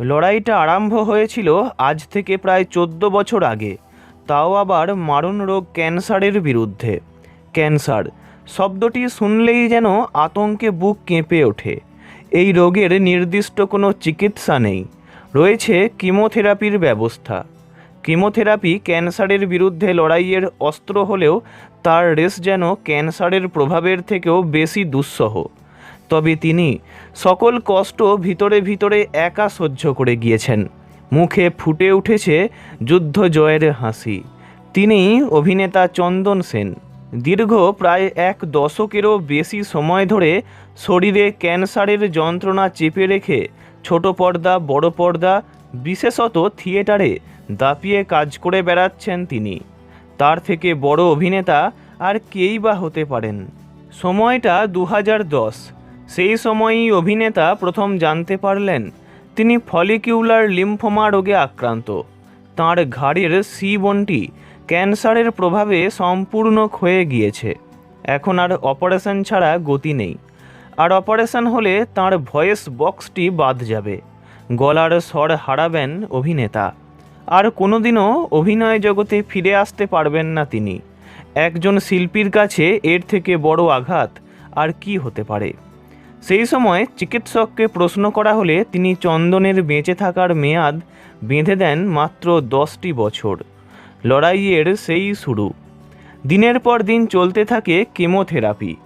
লড়াইটা আরম্ভ হয়েছিল আজ থেকে প্রায় চোদ্দ বছর আগে। তাও আবার মারণ রোগ ক্যান্সারের বিরুদ্ধে। ক্যান্সার শব্দটি শুনলেই যেন আতঙ্কে বুক কেঁপে ওঠে। এই রোগের নির্দিষ্ট কোনো চিকিৎসা নেই। রয়েছে কিমোথেরাপির ব্যবস্থা। কিমোথেরাপি ক্যান্সারের বিরুদ্ধে লড়াইয়ের অস্ত্র হলেও তার রেস যেন ক্যান্সারের প্রভাবের থেকেও বেশি দুঃসহ। তবে তিনি সকল কষ্ট ভিতরে ভিতরে একা সহ্য করে গিয়েছেন। মুখে ফুটে উঠেছে যুদ্ধ জয়ের হাসি। তিনি অভিনেতা চন্দন সেন। দীর্ঘ প্রায় এক দশকেরও বেশি সময় ধরে শরীরে ক্যান্সারের যন্ত্রণা চেপে রেখে ছোট পর্দা, বড় পর্দা, বিশেষত থিয়েটারে দাপিয়ে কাজ করে বেড়াচ্ছেন তিনি। তার থেকে বড় অভিনেতা আর কেই বা হতে পারেন। সময়টা দু হাজার দশ। সেই সময়ই অভিনেতা প্রথম জানতে পারলেন, তিনি ফলিকিউলার লিম্ফোমা রোগে আক্রান্ত। তাঁর ঘাড়ের সি বনটি ক্যান্সারের প্রভাবে সম্পূর্ণ ক্ষয়ে গিয়েছে। এখন আর অপারেশন ছাড়া গতি নেই। আর অপারেশন হলে তার ভয়েস বক্সটি বাদ যাবে। গলার স্বর হারাবেন অভিনেতা। আর কোনোদিনও অভিনয় জগতে ফিরে আসতে পারবেন না তিনি। একজন শিল্পীর কাছে এর থেকে বড় আঘাত আর কি হতে পারে? সেই সময় চিকিৎসককে প্রশ্ন করা হলে তিনি চন্দনের বেঁচে থাকার মেয়াদ বেঁধে দেন মাত্র দশটি বছর। লড়াইয়ের সেই শুরু। দিনের পর দিন চলতে থাকে কেমোথেরাপি।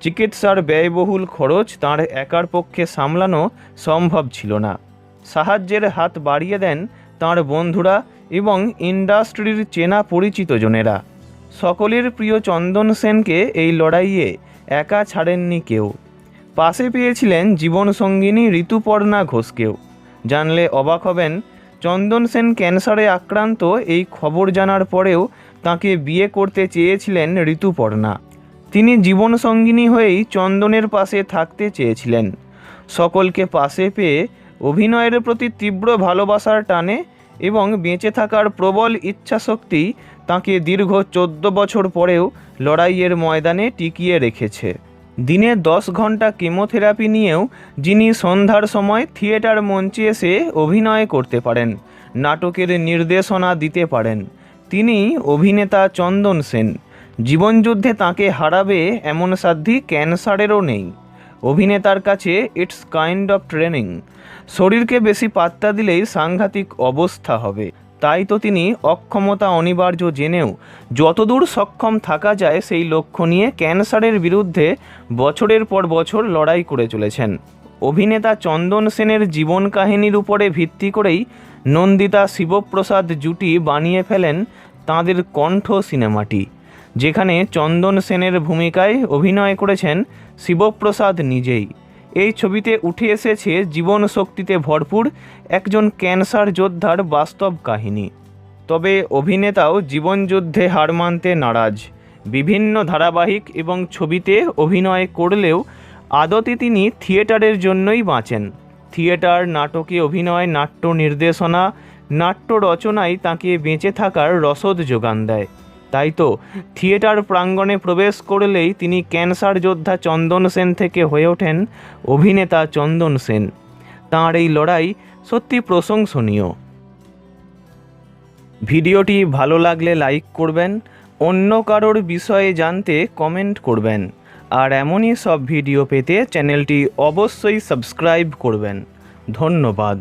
চিকিৎসার ব্যয়বহুল খরচ তার একার পক্ষে সামলানো সম্ভব ছিল না। সাহায্যের হাত বাড়িয়ে দেন তার বন্ধুরা এবং ইন্ডাস্ট্রির চেনা পরিচিত জনেরা। সকলের প্রিয় চন্দন সেনকে এই লড়াইয়ে একা ছাড়েননি কেউ। পাশে পেয়েছিলেন জীবনসঙ্গিনী ঋতুপর্ণা ঘোষকেও। জানলে অবাক হবেন, চন্দন সেন ক্যান্সারে আক্রান্ত এই খবর জানার পরেও তাকে বিয়ে করতে চেয়েছিলেন ঋতুপর্ণা। তিনি জীবনসঙ্গিনী হয়েই চন্দনের পাশে থাকতে চেয়েছিলেন। সকলকে পাশে পেয়ে অভিনয়ের প্রতি তীব্র ভালোবাসার টানে এবং বেঁচে থাকার প্রবল ইচ্ছাশক্তি তাকে দীর্ঘ চোদ্দ বছর পরেও লড়াইয়ের ময়দানে টিকিয়ে রেখেছে। দিনে দশ ঘণ্টা কেমোথেরাপি নিয়েও যিনি সন্ধ্যার সময় থিয়েটার মঞ্চে এসে অভিনয় করতে পারেন, নাটকের নির্দেশনা দিতে পারেন। তিনি অভিনেতা চন্দন সেন। জীবনযুদ্ধে তাকে হারাবে এমন সাধ্যি ক্যান্সারেরও নেই। অভিনেতার কাছে ইটস কাইন্ড অফ ট্রেনিং। শরীরকে বেশি পাত্তা দিলেই সাংঘাতিক অবস্থা হবে। তাই তো তিনি অক্ষমতা অনিবার্য জেনেও যতদূর সক্ষম থাকা যায় সেই লক্ষ্য নিয়ে ক্যান্সারের বিরুদ্ধে বছরের পর বছর লড়াই করে চলেছেন। অভিনেতা চন্দন সেনের জীবন কাহিনীর উপরে ভিত্তি করেই নন্দিতা শিবপ্রসাদ জুটি বানিয়ে ফেলেন তাঁদের কণ্ঠ সিনেমাটি, যেখানে চন্দন সেনের ভূমিকায় অভিনয় করেছেন শিবপ্রসাদ নিজেই। এই ছবিতে উঠে এসেছে জীবন শক্তিতে ভরপুর একজন ক্যান্সার যোদ্ধার বাস্তব কাহিনী। তবে অভিনেতাও জীবনযুদ্ধে হার মানতে নারাজ। বিভিন্ন ধারাবাহিক এবং ছবিতে অভিনয় করলেও আদতে তিনি থিয়েটারের জন্যই বাঁচেন। থিয়েটার, নাটকে অভিনয়, নাট্য নির্দেশনা, নাট্য রচনায় তাকে বেঁচে থাকার রসদ যোগান দেয়। তাই তো, থিয়েটার প্রাঙ্গণে প্রবেশ করলেই তিনি ক্যান্সার যোদ্ধা চন্দন সেন থেকে হয়ে ওঠেন অভিনেতা চন্দন সেন। তাঁর এই লড়াই সত্যি প্রশংসনীয়। ভিডিওটি ভালো লাগলে লাইক করবেন, অন্য কারোর বিষয়ে জানতে কমেন্ট করবেন, আর এমনই সব ভিডিও পেতে চ্যানেলটি অবশ্যই সাবস্ক্রাইব করবেন। ধন্যবাদ।